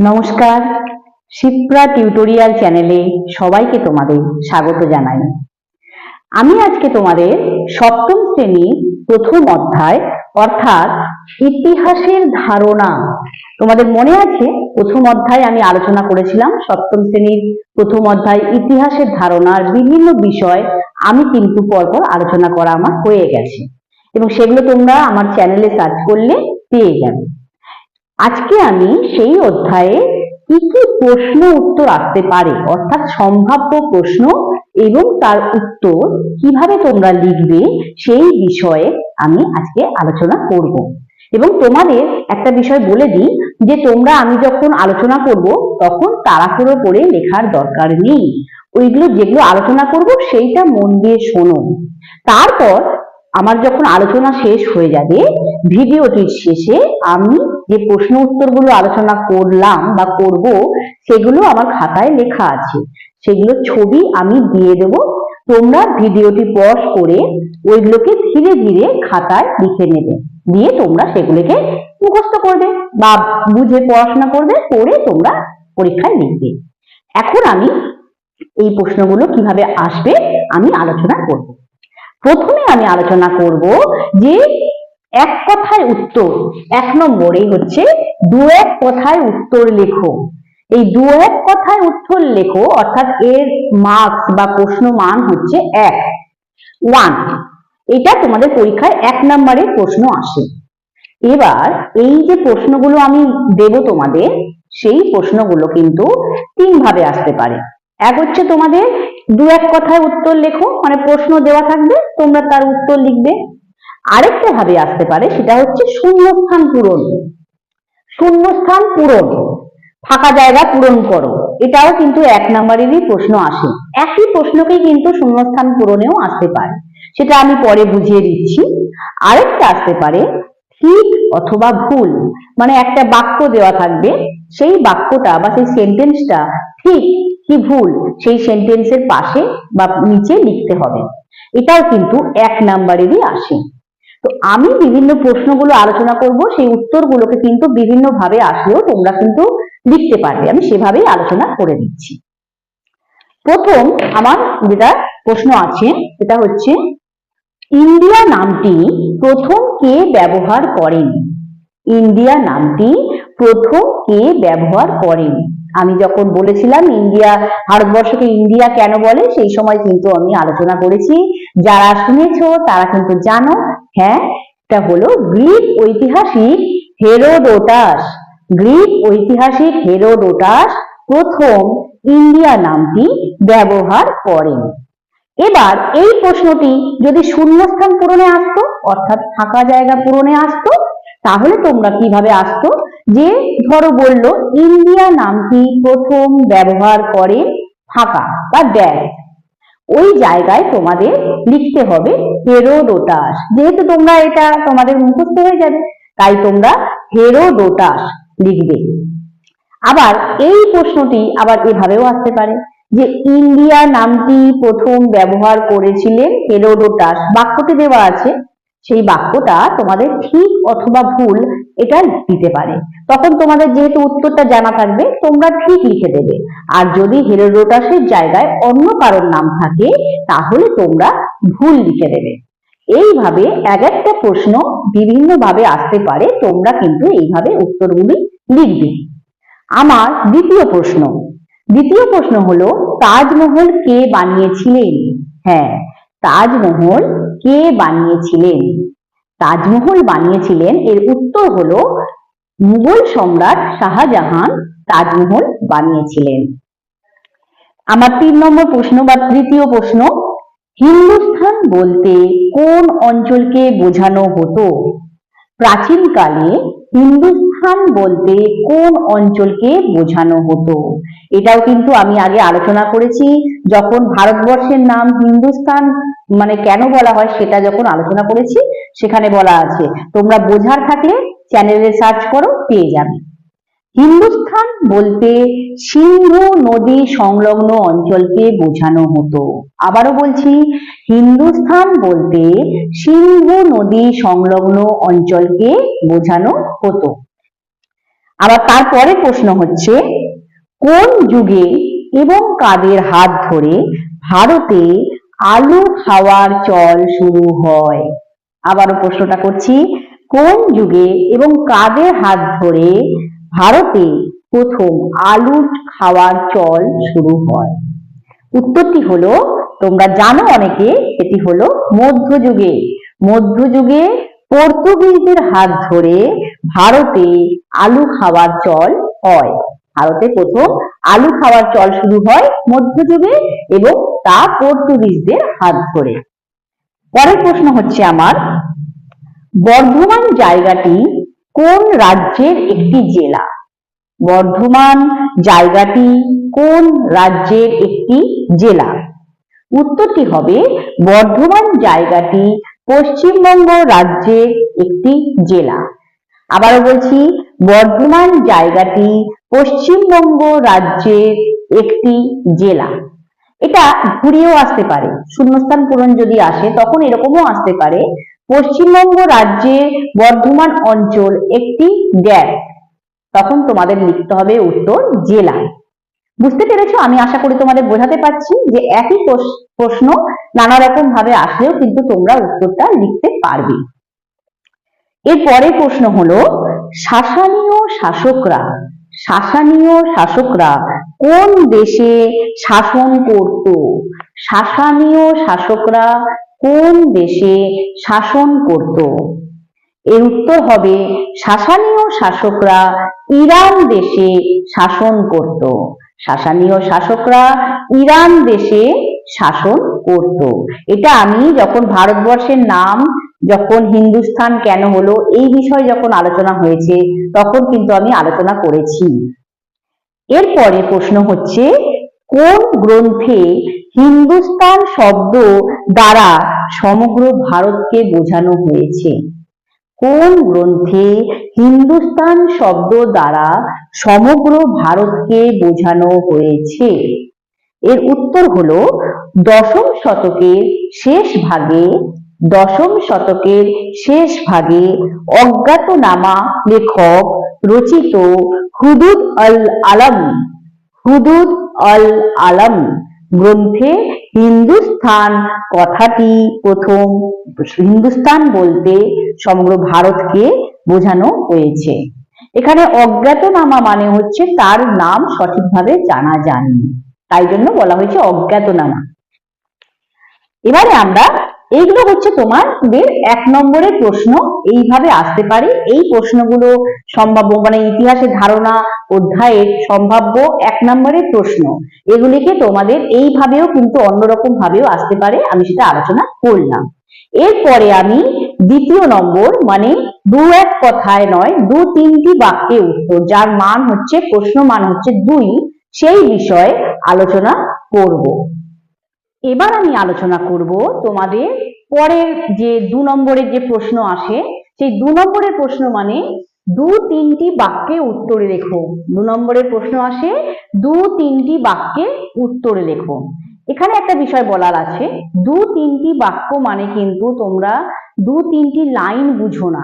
নমস্কার। শিপ্রা টিউটোরিয়াল চ্যানেলে সবাইকে তোমাদের স্বাগত জানাই। আমি আজকে তোমাদের সপ্তম শ্রেণি প্রথম অধ্যায়, অর্থাৎ ইতিহাসের ধারণা। তোমাদের মনে আছে? প্রথম অধ্যায় আমি আলোচনা করেছিলাম, সপ্তম শ্রেণির প্রথম অধ্যায়, ইতিহাসের ধারণার বিভিন্ন বিষয় আমি কিন্তু পরপর আলোচনা করা আমার হয়ে গেছে। এবং সেগুলো তোমরা আমার চ্যানেলে সার্চ করলে পেয়ে যাবে। আজকে আমি সেই অধ্যায়ে কি কি প্রশ্ন উত্তর আসতে পারে, অর্থাৎ সম্ভাব্য প্রশ্ন এবং তার উত্তর কীভাবে তোমরা লিখবে সেই বিষয়ে আমি আজকে আলোচনা করব। এবং তোমাদের একটা বিষয় বলে দিই যে তোমরা আমি যখন আলোচনা করব তখন তাড়াহুড়ো করে লেখার দরকার নেই। ওইগুলো যেগুলো আলোচনা করব সেইটা মন দিয়ে শোনো। তারপর আমার যখন আলোচনা শেষ হয়ে যাবে, ভিডিওটির শেষে আমি যে প্রশ্ন উত্তরগুলো আলোচনা করলাম বা করব, সেগুলো আমার খাতায় লেখা আছে। সেগুলো ছবি আমি দিয়ে দেব। তোমরা ভিডিওটি পজ করে ওইগুলোকে ধীরে ধীরে খাতায় লিখে নেবে। দিয়ে তোমরা সেগুলোকে মুখস্থ করবে বা বুঝে পড়াশোনা করবে করে তোমরা পরীক্ষায় লিখবে। এখন আমি এই প্রশ্নগুলো কীভাবে আসবে, আমি আলোচনা করব। প্রথমে আমি আলোচনা করব যে এক কথায় উত্তর, এক নম্বরে হচ্ছে দু এক কথায় উত্তর লেখো। এই দু এক কথায় উত্তর লেখো, অর্থাৎ এর মার্কস বা প্রশ্ন মান হচ্ছে এক। ওয়ান এটা তোমাদের পরীক্ষায় এক নম্বরের প্রশ্ন আসে। এবার এই যে প্রশ্নগুলো আমি দেব তোমাদের, সেই প্রশ্নগুলো কিন্তু তিন ভাবে আসতে পারে। এক হচ্ছে তোমাদের দু এক কথায় উত্তর লেখো মানে প্রশ্ন দেওয়া থাকবে, তোমরা তার উত্তর লিখবে। আরেকটা ভাবে আসতে পারে, সেটা হচ্ছে শূন্যস্থান পূরণ। শূন্যস্থান পূরণ, ফাঁকা জায়গা পূরণ করো। এটাও কিন্তু এক নম্বরেরই প্রশ্ন আসে। একই প্রশ্নকেই কিন্তু শূন্যস্থান পূরণেও আসতে পারে। সেটা আমি পরে বুঝিয়ে দিচ্ছি। আরেকটা আসতে পারে, ঠিক অথবা ভুল মানে একটা বাক্য দেওয়া থাকবে, সেই বাক্যটা বা সেই সেন্টেন্সটা ঠিক কি ভুল? সেই সেন্টেন্সের পাশে বা নিচে লিখতে হবে। এটাও কিন্তু এক নাম্বারেরই আসে। তো আমি বিভিন্ন প্রশ্নগুলো আলোচনা করব, সেই উত্তরগুলোকে কিন্তু বিভিন্ন ভাবে আসলেও তোমরা কিন্তু লিখতে পারবে। আমি সেভাবেই আলোচনা করে দিচ্ছি। প্রথম আমার যেটা প্রশ্ন আছে, সেটা হচ্ছে, ইন্ডিয়া নামটি প্রথম কে ব্যবহার করেন? ইন্ডিয়া নামটি প্রথম কে ব্যবহার করেন? আমি যখন বলেছিলাম ইন্ডিয়া, ভারতবর্ষকে ইন্ডিয়া কেন বলে, সেই সময় কিন্তু আমি আলোচনা করেছি। যারা শুনেছো, তারা কিন্তু জানো হ্যাঁ এটা হলো গ্রিক ঐতিহাসিক হেরোডোটাস। গ্রিক ঐতিহাসিক হেরোডোটাস প্রথম ইন্ডিয়া নামটি ব্যবহার করেন। এবার এই প্রশ্নটি যদি শূন্যস্থান পূরণে আসতো, অর্থাৎ ফাঁকা জায়গা পূরণে আসতো তাহলে তোমরা কীভাবে আসতো? যে ধরো বলল, ইন্ডিয়া নামটি প্রথম ব্যবহার করে ফাঁকা বা ড্যাশ ওই জায়গায় তোমাদের লিখতে হবে হেরোডোটাস। যেহেতু তোমরা এটা তোমাদের মুখস্থ হয়ে যাবে, তাই তোমরা হেরোডোটাস লিখবে। আবার এই প্রশ্নটি আবার এভাবেও আসতে পারে, যে ইন্ডিয়া নামটি প্রথম ব্যবহার করেছিলেন হেরোডোটাস। বাক্যটি দেওয়া আছে সেই বাক্যটা তোমাদের ঠিক অথবা ভুল এটা দিতে পারে। তখন তোমাদের যেহেতু উত্তরটা জানা থাকবে, তোমরা ঠিক লিখে দেবে। আর যদি হেরোডোটাসের জায়গায় অন্য কারোর নাম থাকে, তাহলে তোমরা ভুল লিখে দেবে। এইভাবে এক একটা প্রশ্ন বিভিন্ন ভাবে আসতে পারে, তোমরা কিন্তু এইভাবে উত্তরগুলি লিখবে। আমার দ্বিতীয় প্রশ্ন। দ্বিতীয় প্রশ্ন হলো, তাজমহল কে বানিয়েছিলেন? হ্যাঁ তাজমহল কে বানিয়েছিলেন? তাজমহল বানিয়েছিলেন। এর উত্তর হলো, মুঘল সম্রাট শাহজাহান তাজমহল বানিয়েছিলেন। আমার তিন নম্বর প্রশ্ন বা তৃতীয় প্রশ্ন, হিন্দুস্থান বলতে কোন অঞ্চলকে বোঝানো হতো? প্রাচীনকালে হিন্দুস্থান বলতে কোন অঞ্চলকে বোঝানো হতো? এটাও কিন্তু আমি আগে আলোচনা করেছি, যখন ভারতবর্ষের নাম হিন্দুস্তান মানে কেন বলা হয় সেটা যখন আলোচনা করেছি, সেখানে বলা আছে। তোমরা বোঝার থাকলে চ্যানেলে সার্চ করো, পেয়ে যাবে। হিন্দুস্থান বলতে সিন্ধু নদী সংলগ্ন অঞ্চলকে বোঝানো হতো। আবারও বলছি, হিন্দুস্থান বলতে সিন্ধু নদী সংলগ্ন অঞ্চলকে বোঝানো হতো। আবার তারপরে প্রশ্ন হচ্ছে, কোন যুগে এবং কাদের হাত ধরে ভারতে আলু খাওয়ার চল শুরু হয়? আবারও প্রশ্নটা করছি, কোন যুগে এবং কাদের হাত ধরে ভারতে প্রথম আলু খাওয়ার চল শুরু হয়? উত্তরটি হলো, তোমরা জানো অনেকে, এটি হলো মধ্যযুগে। মধ্যযুগে পর্তুগিজদের হাত ধরে ভারতে আলু খাওয়ার চল হয়। ভারতে প্রথম আলু খাওয়ার চল শুরু হয় মধ্যযুগে এবং তা পর্তুগিজদের হাত ধরে। পরের প্রশ্ন হচ্ছে আমার, বর্ধমান জায়গাটি কোন রাজ্যের একটি জেলা? বর্ধমান জায়গাটি কোন রাজ্যের একটি জেলা? উত্তরটি হবে, বর্ধমান জায়গাটি পশ্চিমবঙ্গ রাজ্যের একটি জেলা। আবারও বলছি, বর্ধমান জায়গাটি পশ্চিমবঙ্গ রাজ্যের একটি জেলা। এটা ঘুরিয়েও আসতে পারে। শূন্যস্থান পূরণ যদি আসে, তখন এরকমও আসতে পারে। পশ্চিমবঙ্গ রাজ্যের বর্ধমান অঞ্চল একটি ড্যাশ তখন তোমাদের লিখতে হবে উত্তর জেলা বুঝতে পেরেছ? আমি আশা করি তোমাদের বোঝাতে পারছি যে একই প্রশ্ন নানা রকম ভাবে আসলেও কিন্তু তোমরা উত্তরটা লিখতে পারবে। এর পরের প্রশ্ন হলো, শাসানীয় শাসকরা শাসানীয় শাসকরা কোন দেশে শাসন করত? শাসানীয় শাসকরা কোন দেশে শাসন করত? এর উত্তর হবে, শাসানীয় শাসকরা ইরান দেশে শাসন করত। শাসানীয় শাসকরা ইরান দেশে শাসন করত। এটা আমি যখন ভারতবর্ষের নাম যখন হিন্দুস্তান কেন হলো, এই বিষয়ে যখন আলোচনা হয়েছে, তখন কিন্তু আমি আলোচনা করেছি। এরপরে প্রশ্ন হচ্ছে, কোন গ্রন্থে হিন্দুস্তান শব্দ দ্বারা সমগ্র ভারতকে বোঝানো হয়েছে? কোন গ্রন্থে হিন্দুস্তান শব্দ দ্বারা সমগ্র ভারতকে বোঝানো হয়েছে? এর উত্তর হলো, দশম শতকের শেষ ভাগে, দশম শতকের শেষ ভাগে অজ্ঞাতনামা লেখক রচিত হুদুদ আল আলম হুদুদ আল আলম গ্রন্থে হিন্দুস্থান কথাটি প্রথম হিন্দুস্থান বলতে সমগ্র ভারতকে বোঝানো হয়েছে। এখানে অজ্ঞাতনামা মানে হচ্ছে তার নাম সঠিকভাবে জানা যায়নি। তাই জন্য বলা হয়েছে অজ্ঞাতনামা। এবারে আমরা এইগুলো হচ্ছে তোমাদের এক নম্বরের প্রশ্ন। এইভাবে আসতে পারে। এই প্রশ্নগুলো সম্ভাব্য মানে ইতিহাসের ধারণা, অধ্যায়ের সম্ভাব্য এক নম্বরের প্রশ্ন। এগুলিকে তোমাদের এইভাবেও কিন্তু অন্যরকম ভাবেও আসতে পারে। আমি সেটা আলোচনা করলাম। এরপরে আমি দ্বিতীয় নম্বর মানে দু এক কথায় নয়, দু তিনটি বাক্যে উত্তর, যার মান হচ্ছে, প্রশ্ন মান হচ্ছে দুই। সেই বিষয়ে আলোচনা করব। এবার আমি আলোচনা করব তোমাদের পরের যে দু নম্বরের যে প্রশ্ন আসে, সেই দু নম্বরের প্রশ্ন মানে দু তিনটি বাক্যে উত্তরে লেখো। দু নম্বরের প্রশ্ন আসে, দু তিনটি বাক্যে উত্তরে লেখো। এখানে একটা বিষয় বলার আছে, দু তিনটি বাক্য মানে কিন্তু তোমরা দু তিনটি লাইন বুঝো না।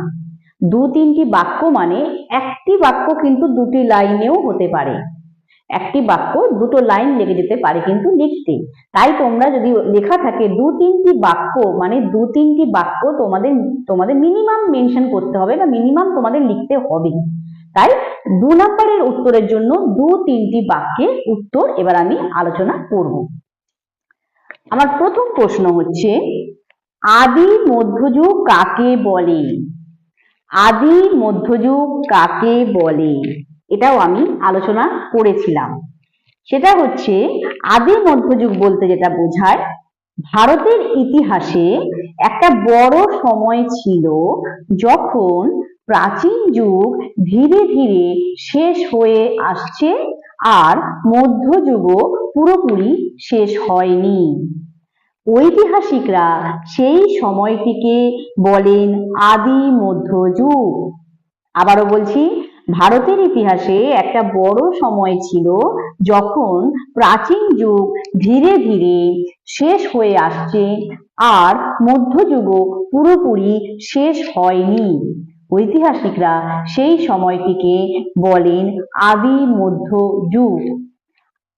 দু তিনটি বাক্য মানে একটি বাক্য কিন্তু দুটি লাইনেও হতে পারে। একটি বাক্য দুটো লাইন লেগে যেতে পারে কিন্তু লিখতে। তাই তোমরা যদি লেখা থাকে দু তিনটি বাক্য মানে দু তিনটি বাক্য তোমাদের তোমাদের মিনিমাম মেনশন করতে হবে বা মিনিমাম তোমাদের লিখতে হবে। তাই দু নম্বরের উত্তরের জন্য দু তিনটি বাক্যে উত্তর এবার আমি আলোচনা করব। আমার প্রথম প্রশ্ন হচ্ছে, আদি মধ্যযুগ কাকে বলে? আদি মধ্যযুগ কাকে বলে? এটাও আমি আলোচনা করেছিলাম। সেটা হচ্ছে আদি মধ্যযুগ বলতে যেটা বোঝায়, ভারতের ইতিহাসে একটা বড় সময় ছিল যখন প্রাচীন যুগ ধীরে ধীরে শেষ হয়ে আসছে আর মধ্যযুগও পুরোপুরি শেষ হয়নি। ঐতিহাসিকরা সেই সময়টিকে বলেন আদি মধ্যযুগ। আবারও বলছি ভারতের ইতিহাসে একটা বড় সময় ছিল যখন প্রাচীন যুগ ধীরে ধীরে শেষ হয়ে আসছে আর মধ্যযুগও পুরোপুরি শেষ হয়নি। ঐতিহাসিকরা সেই সময়টিকে বলেন আদি মধ্য যুগ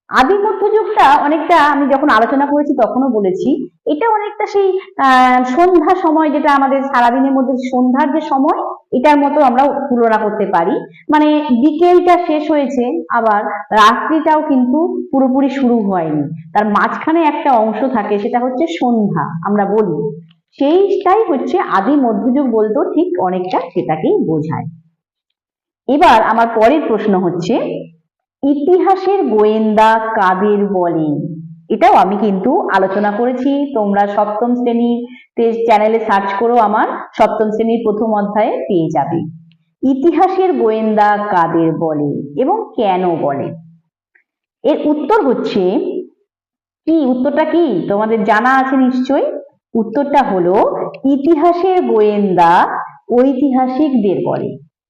আদি মধ্যযুগটা অনেকটা আমি যখন আলোচনা করেছি তখনও বলেছি, এটা অনেকটা সেই সন্ধ্যা সময় যেটা আমাদের সারাদিনের মধ্যে সন্ধ্যার যে সময়, এটার মতো আমরা তুলনা করতে পারি। মানে বিকেলটা শেষ হয়েছে, আবার রাত্রিটাও কিন্তু পুরোপুরি শুরু হয়নি। তার মাঝখানে একটা অংশ থাকে, সেটা হচ্ছে সন্ধ্যা, আমরা বলি। সেইটাই হচ্ছে আদি মধ্যযুগ বলতেও ঠিক অনেকটা সেটাকেই বোঝায়। এবার আমার পরের প্রশ্ন হচ্ছে ইতিহাসের গোয়েন্দা কাদের বলে এটাও আমি কিন্তু আলোচনা করেছি। তোমরা সপ্তম শ্রেণির চ্যানেলে সার্চ করো, আমার সপ্তম শ্রেণির প্রথম অধ্যায়ে পেয়ে যাবে। ইতিহাসের গোয়েন্দা কাদের বলে এবং কেন বলে? এর উত্তর হচ্ছে, কি? উত্তরটা কি? তোমাদের জানা আছে নিশ্চয়ই। উত্তরটা হলো, ইতিহাসের গোয়েন্দা ঐতিহাসিকদের বলে।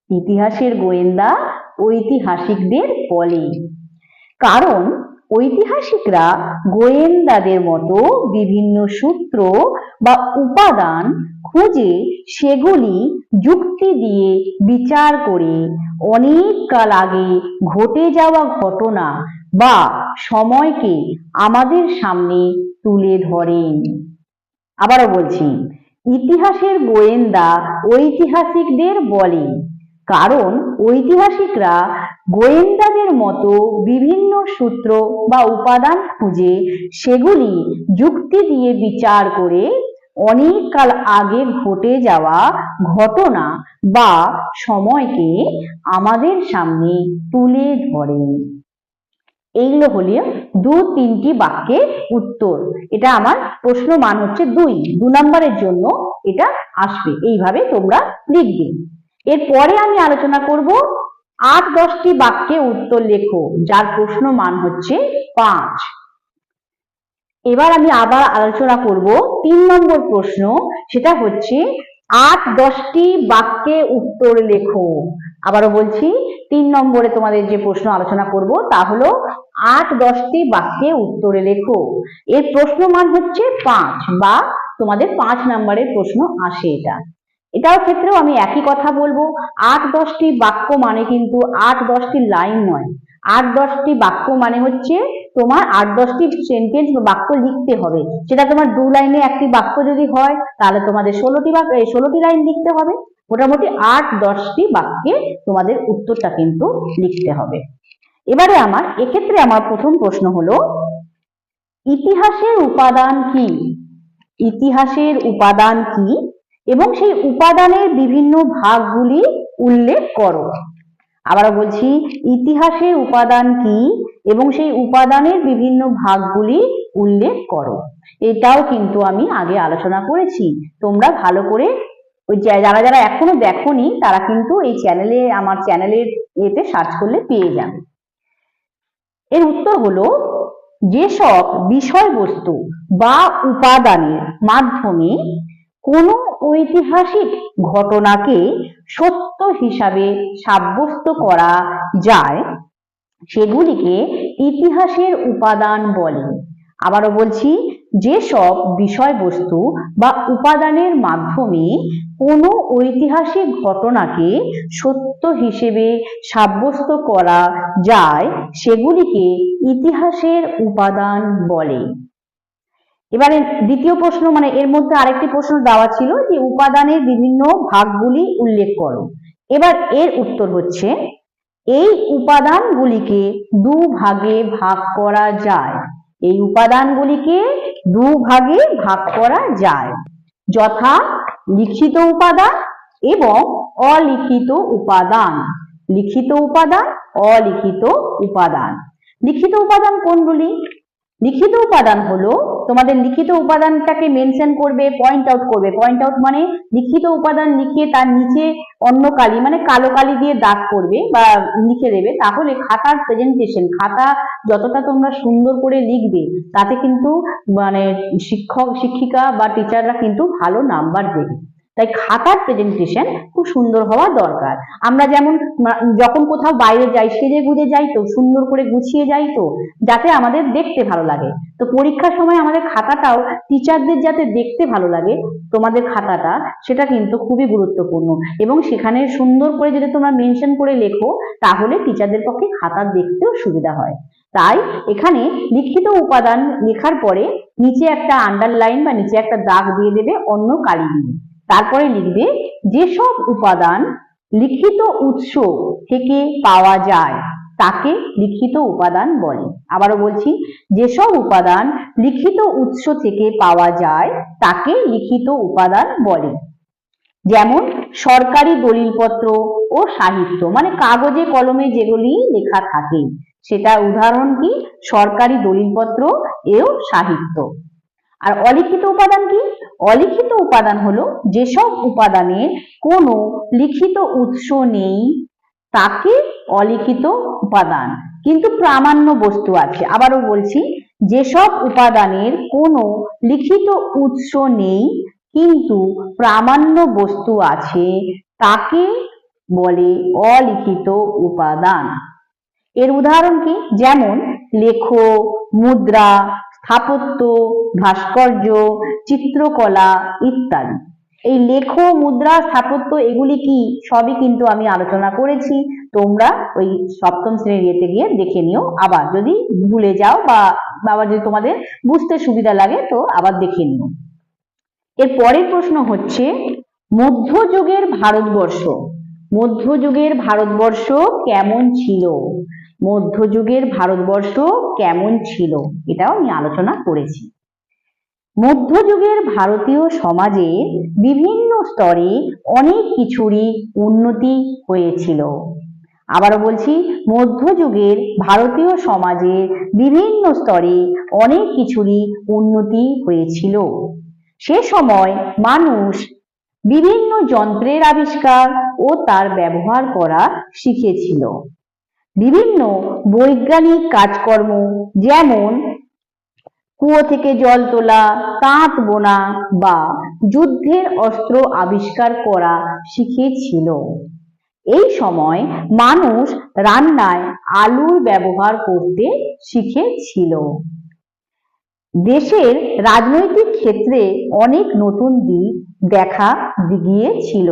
ইতিহাসের গোয়েন্দা ঐতিহাসিকদের বলে। কারণ ঐতিহাসিকরা গোয়েন্দাদের মতো বিভিন্ন সূত্র বা উপাদান খুঁজে সেগুলি যুক্তি দিয়ে বিচার করে। অনেক কাল আগে ঘটে যাওয়া ঘটনা বা সময়কে আমাদের সামনে তুলে ধরেন। আবারও বলছি, ইতিহাসের গোয়েন্দা ঐতিহাসিকদের বলে। কারণ ঐতিহাসিকরা গোয়েন্দাদের মতো বিভিন্ন সূত্র বা উপাদান খুঁজে সেগুলি যুক্তি দিয়ে বিচার করে অনেক কাল আগে ঘটে যাওয়া ঘটনা বা সময়কে আমাদের সামনে তুলে ধরেন এইগুলো হলো দু তিনটি বাক্যের উত্তর। এটা আমার প্রশ্ন মান হচ্ছে দুই। দু নম্বরের জন্য এটা আসবে। এইভাবে তোমরা লিখবে। এরপরে আমি আলোচনা করব আট দশটি বাক্যে উত্তর লেখো, যার প্রশ্ন মান হচ্ছে পাঁচ। এবার আমি আবার আলোচনা করব তিন নম্বর প্রশ্ন, সেটা হচ্ছে আট দশটি বাক্যে উত্তর লেখো। আবারও বলছি, তিন নম্বরে তোমাদের যে প্রশ্ন আলোচনা করব, তা হলো আট দশটি বাক্যে উত্তরে লেখো। এর প্রশ্ন মান হচ্ছে পাঁচ বা তোমাদের পাঁচ নম্বরের প্রশ্ন আসে এটা। এটার ক্ষেত্রেও আমি একই কথা বলব। আট দশটি বাক্য মানে কিন্তু আট দশটি লাইন নয়। আট দশটি বাক্য মানে হচ্ছে তোমার আট দশটি সেন্টেন্স বা বাক্য লিখতে হবে। সেটা তোমার দু লাইনে একটি বাক্য যদি হয়, তাহলে তোমাদের ষোলোটি বাক্য ষোলোটি লাইন লিখতে হবে। মোটামুটি আট দশটি বাক্যে তোমাদের উত্তরটা কিন্তু লিখতে হবে। এবারে আমার, এক্ষেত্রে আমার প্রথম প্রশ্ন হলো, ইতিহাসের উপাদান কি? ইতিহাসের উপাদান কি? এবং সেই উপাদানের বিভিন্ন ভাগগুলি উল্লেখ করো। আবারও বলছি ইতিহাসের উপাদান কি এবং সেই উপাদানের বিভিন্ন ভাগগুলি উল্লেখ করো। এটাও কিন্তু আমি আগে আলোচনা করেছি। তোমরা ভালো করে ওই যারা যারা এখনও দেখোনি, তারা কিন্তু এই চ্যানেলে, আমার চ্যানেলের এতে সার্চ করলে পেয়ে যাবে। এর উত্তর হলো, যেসব বিষয়বস্তু বা উপাদানের মাধ্যমে কোনো ঐতিহাসিক ঘটনাকে সত্য হিসাবে সাব্যস্ত করা যায়, সেগুলিকে ইতিহাসের উপাদান বলে। আবারও বলছি, যেসব বিষয়বস্তু বা উপাদানের মাধ্যমে কোনো ঐতিহাসিক ঘটনাকে সত্য হিসেবে সাব্যস্ত করা যায়, সেগুলিকে ইতিহাসের উপাদান বলে। এবারে দ্বিতীয় প্রশ্ন মানে এর মধ্যে আরেকটি প্রশ্ন দেওয়া ছিল যে উপাদানের বিভিন্ন ভাগগুলি উল্লেখ করো। এবার এর উত্তর হচ্ছে, এই উপাদানগুলিকে দু ভাগে ভাগ করা যায়। এই উপাদানগুলিকে দু ভাগে ভাগ করা যায়। যথা লিখিত উপাদান এবং অলিখিত উপাদান। লিখিত উপাদান, অলিখিত উপাদান। লিখিত উপাদান কোনগুলি? লিখিত উপাদান হলো, তোমাদের লিখিত উপাদানটাকে মেনশন করবে পয়েন্ট আউট করবে। পয়েন্ট আউট মানে লিখিত উপাদান লিখে তার নিচে অন্য কালি মানে কালো কালি দিয়ে দাগ করবে বা লিখে দেবে, তাহলে খাতার প্রেজেন্টেশন খাতা যতটা তোমরা সুন্দর করে লিখবে, তাতে কিন্তু মানে শিক্ষক, শিক্ষিকা বা টিচাররা কিন্তু ভালো নাম্বার দেবে। তাই খাতার প্রেজেন্টেশন খুব সুন্দর হওয়া দরকার। আমরা যেমন যখন কোথাও বাইরে যাই, সেজে গুজে যাই তো, সুন্দর করে গুছিয়ে যাই তো, যাতে আমাদের দেখতে ভালো লাগে। তো পরীক্ষার সময় আমাদের খাতাটাও টিচারদের যাতে দেখতে ভালো লাগে, তোমাদের খাতাটা, সেটা কিন্তু খুবই গুরুত্বপূর্ণ। এবং সেখানে সুন্দর করে যদি তোমরা মেনশন করে লেখো, তাহলে টিচারদের পক্ষে খাতা দেখতেও সুবিধা হয়। তাই এখানে লিখিত উপাদান লেখার পরে নিচে একটা আন্ডারলাইন বা নিচে একটা দাগ দিয়ে দেবে অন্য কালি দিয়ে। তারপরে লিখবে, যেসব উপাদান লিখিত উৎস থেকে পাওয়া যায়, তাকে লিখিত উপাদান বলে। আবারও বলছি, যেসব উপাদান লিখিত উৎস থেকে পাওয়া যায়, তাকে লিখিত উপাদান বলে। যেমন সরকারি দলিলপত্র ও সাহিত্য মানে কাগজে কলমে যেগুলি লেখা থাকে। সেটা উদাহরণ কি? সরকারি দলিলপত্র এও সাহিত্য। আর অলিখিত উপাদান কি? অলিখিত উপাদান হলো যেসব উপাদানের কোনো লিখিত উৎস নেই, তাকে অলিখিত উপাদান। কিন্তু প্রামাণ্য বস্তু আছে। আবারও বলছি, যেসব উপাদানের কোনো লিখিত উৎস নেই, কিন্তু প্রামাণ্য বস্তু আছে, তাকে বলে অলিখিত উপাদান। এর উদাহরণ কি? যেমন লেখ মুদ্রা স্থাপত্য, ভাস্কর্য, চিত্রকলা ইত্যাদি। এই লেখ, মুদ্রা, স্থাপত্য এগুলি কি? সবই কিন্তু আমি আলোচনা করেছি। তোমরা ওই সপ্তম শ্রেণির ইয়েতে গিয়ে দেখে নিও। আবার যদি ভুলে যাও বা আবার যদি তোমাদের বুঝতে সুবিধা লাগে, তো আবার দেখে নিও। এর পরের প্রশ্ন হচ্ছে, মধ্যযুগের ভারতবর্ষ মধ্যযুগের ভারতবর্ষ কেমন ছিল? মধ্যযুগের ভারতবর্ষ কেমন ছিল এটাও আমি আলোচনা করেছি। মধ্যযুগের ভারতীয় সমাজে বিভিন্ন স্তরে অনেক কিছুরই উন্নতি হয়েছিল। আবারও বলছি, মধ্যযুগের ভারতীয় সমাজে বিভিন্ন স্তরে অনেক কিছুরই উন্নতি হয়েছিল। সে সময় মানুষ বিভিন্ন যন্ত্রের আবিষ্কার ও তার ব্যবহার করা শিখেছিল। বিভিন্ন বৈজ্ঞানিক কাজকর্ম, যেমন কুয়ো থেকে জল তোলা, তাঁত বোনা বা যুদ্ধের অস্ত্র আবিষ্কার করা শিখেছিল এই সময় মানুষ রান্নায় আলুর ব্যবহার করতে শিখেছিল। দেশের রাজনৈতিক ক্ষেত্রে অনেক নতুন দিক দেখা গিয়েছিল।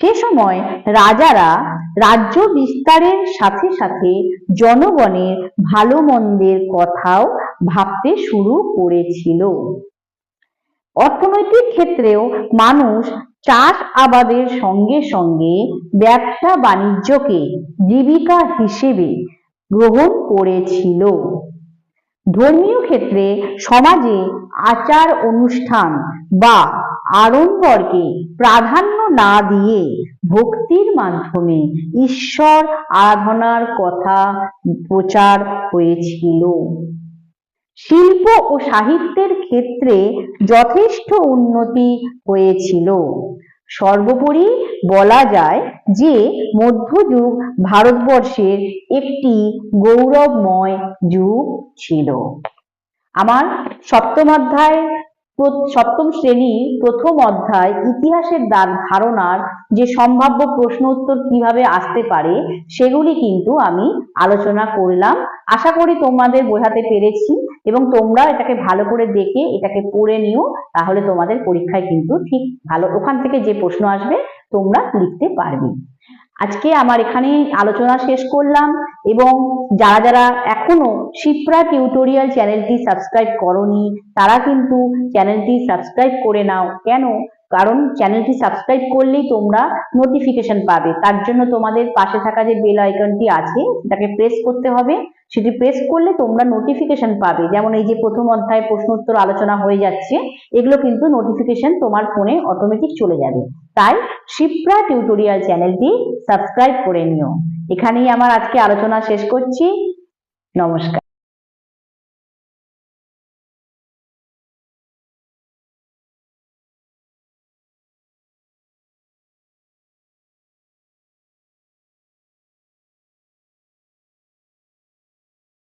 সে সময় রাজারা রাজ্য বিস্তারের সাথে সাথে জনগণের ভালো মন্দের কথাও ভাবতে শুরু করেছিল। অর্থনৈতিক ক্ষেত্রেও মানুষ চাষ আবাদের সঙ্গে সঙ্গে ব্যবসা বাণিজ্যকে জীবিকা হিসেবে গ্রহণ করেছিল। ধর্মীয় ক্ষেত্রে সমাজে আচার অনুষ্ঠান বা আড়ম্বরকে প্রাধান্য না দিয়ে ভক্তির মাধ্যমে ঈশ্বর আরাধনার কথা প্রচার হয়েছিল। শিল্প ও সাহিত্যের ক্ষেত্রে যথেষ্ট উন্নতি হয়েছিল। সর্বোপরি বলা যায় যে মধ্যযুগ ভারতবর্ষের একটি গৌরবময় যুগ ছিল। আমার সপ্তম অধ্যায় সপ্তম শ্রেণি প্রথম অধ্যায় ইতিহাসের ধারণার যে সম্ভাব্য প্রশ্ন উত্তর কীভাবে আসতে পারে, সেগুলি কিন্তু আমি আলোচনা করলাম। আশা করি তোমাদের বোঝাতে পেরেছি এবং তোমরা এটাকে ভালো করে দেখে এটাকে পড়ে নিও, তাহলে তোমাদের পরীক্ষায় কিন্তু ঠিক ভালো, ওখান থেকে যে প্রশ্ন আসবে তোমরা লিখতে পারবে। আজকে আমার এখানে আলোচনা শেষ করলাম এবং যারা যারা এখনও শিপ্রা টিউটোরিয়াল চ্যানেলটি সাবস্ক্রাইব করনি, তারা কিন্তু চ্যানেলটি সাবস্ক্রাইব করে নাও। কেন? কারণ চ্যানেলটি সাবস্ক্রাইব করলেই তোমরা নোটিফিকেশন পাবে। তার জন্য তোমাদের পাশে থাকা যে বেল আইকনটি আছে, সেটাকে প্রেস করতে হবে। সেটি প্রেস করলে তোমরা নোটিফিকেশন পাবে। যেমন এই যে প্রথম অধ্যায় প্রশ্ন উত্তর আলোচনা হয়ে যাচ্ছে, এগুলো কিন্তু নোটিফিকেশন তোমার ফোনে অটোমেটিক চলে যাবে। তাই শিপ্রা টিউটোরিয়াল চ্যানেলটি সাবস্ক্রাইব করে নিও। এখানেই আমার আজকে আলোচনা শেষ করছি। নমস্কার।